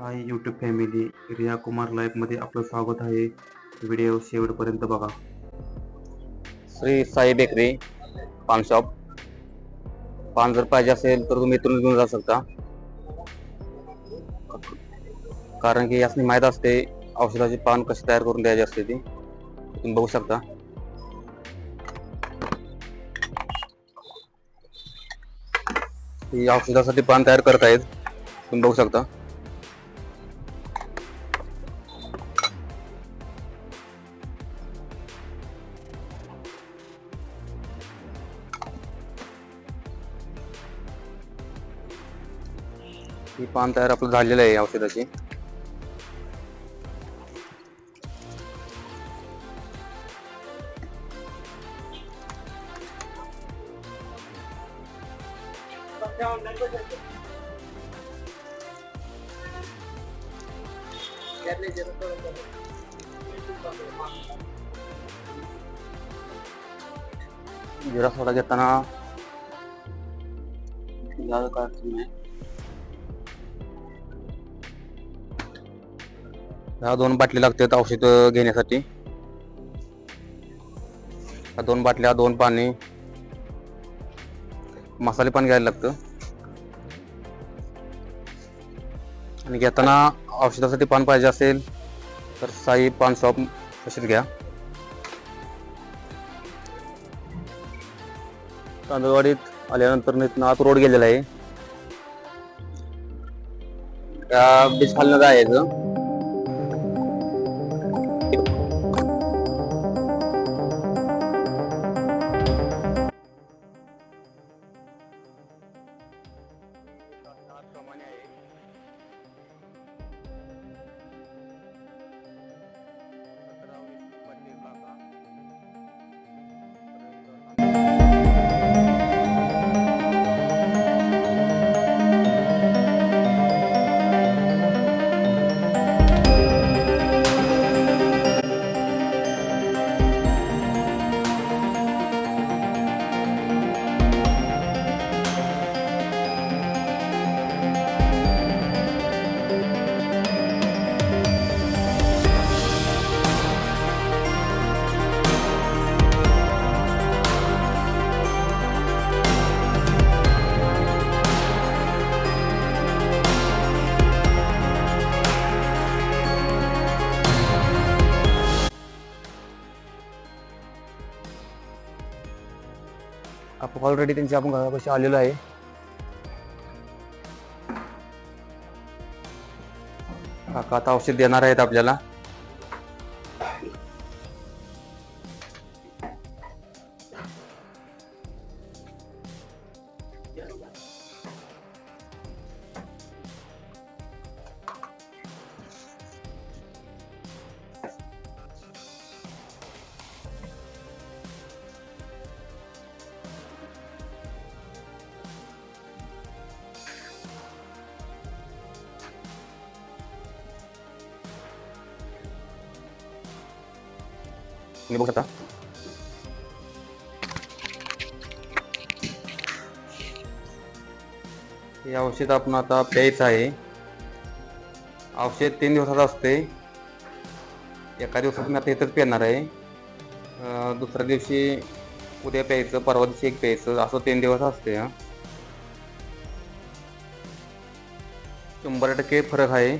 Hi YouTube family Riya Kumar लाईफमध्ये आपलं स्वागत आहे. व्हिडिओ शेवटपर्यंत बघा. श्री साई बेकरी पान शॉप पान जर पाहिजे असेल तर तुम्ही इथून घेऊन जाऊ शकता. कारण की यासनी माहीत असते औषधाची पान कशी तयार करून द्यायची असते ती. तुम्ही बघू शकता. ही औषधासाठी पान तयार करत आहेत. तुम्ही बघू शकता. ही पान तयार आपलं झालेलं आहे औषधाची जिरा सोडा घेताना जास्त काय नाही. ह्या दोन बाटली लागतात औषध घेण्यासाठी. ह्या दोन बाटल्या दोन पाणी मसाले पण घ्यायला लागतं. आणि घेताना औषधासाठी पान पाहिजे असेल तर साई पान शॉप तसेच घ्या. तांदळवाडीत आल्यानंतर इथनं आत रोड गेलेला आहे. त्या बीच खालनं जायचं ऑलरेडी त्यांची आपण घरापाशी आलेलो आहे. काका आता औषध देणार आहेत आपल्याला. तुम्ही बघू शकता हे औषध आपण आता प्यायचं आहे. औषध तीन दिवसाचं असते एका दिवसात मी आता इथंच पेणार आहे. दुसऱ्या दिवशी उद्या प्यायचं परवा दिवशी एक प्यायचं असं तीन दिवस असते शंभर टक्के फरक आहे.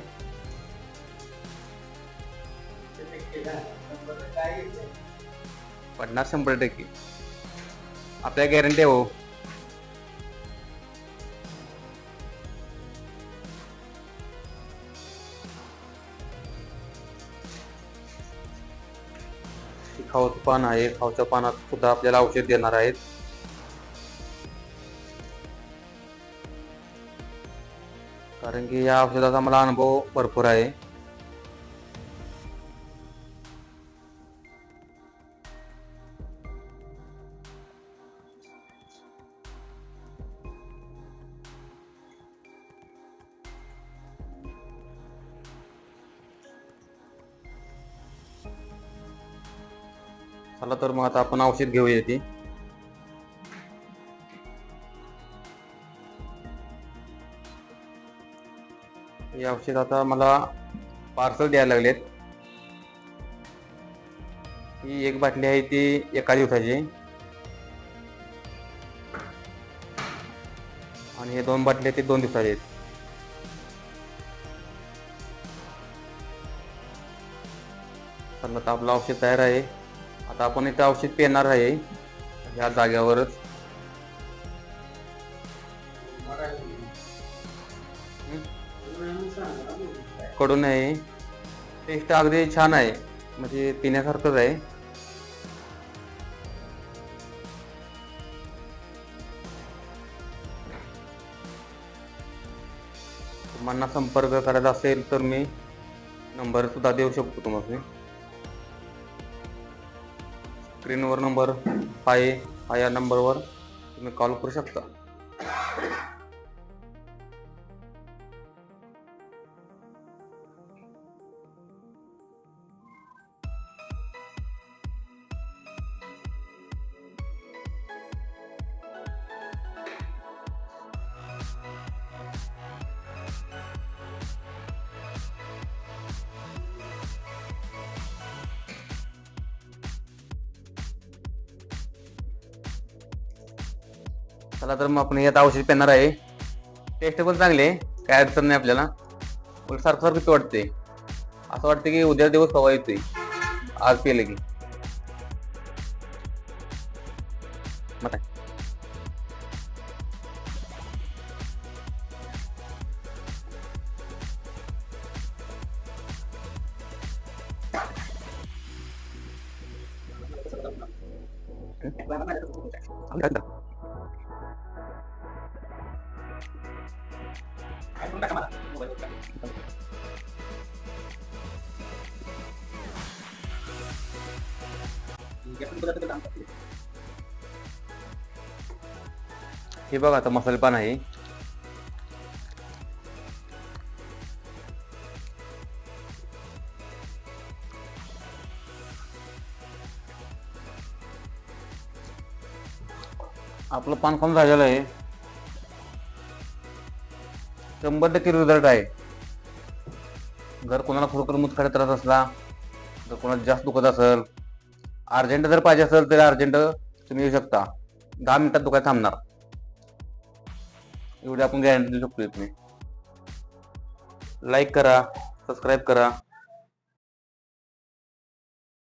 पडणार शंभर टक्के. आपल्या गॅरंटी हो खाऊचं पान आहे खाऊच्या पानात सुद्धा आपल्याला औषध देणार आहेत. कारण की या औषधाचा मला अनुभव भरपूर आहे. चला तर मग आता आपण औषध घेऊया ती हे औषध आता मला पार्सल द्यायला लागलेत. ही एक बाटली आहे ती एका दिवसाची. आणि हे दोन बाटले ते दोन दिवसाचे आहेत. चला आपलं औषध तयार आहे. आता आपण इथं औषध पेणार आहे. ह्या जाग्यावरच कडून आहे. टेस्ट अगदी छान आहे. म्हणजे पिण्यासारखंच आहे. तुम्हाला संपर्क करायचा असेल तर मी नंबर सुद्धा देऊ शकतो तुम्हाला. स्क्रीनवर नंबर आहे हा या नंबरवर तुम्ही कॉल करू शकता. चला तर मग आपण यात आता औषध पेणार आहे. टेस्ट पण चांगली आहे. काय अडचण नाही आपल्याला. उलट सारखं सारखं वाटते असं वाटतं की उद्या दिवस हवा येतोय. आज पेलं की. मग काय? हे बघा आता मसाले पान आहे. आपलं पान खाऊन झालेलं आहे. शंभर टक्के रिझल्ट आहे. जर कोणाला खरोखर मुतखडा त्रास असला जर कोणाला जास्त दुखत असेल अर्जंट जर पाहिजे असेल तर अर्जंट तुम्ही येऊ शकता. दहा मिनिटात दुखायला थांबणार. एवढी आपण गॅरंटी देऊ शकतो तुम्ही. लाईक करा सबस्क्राईब करा.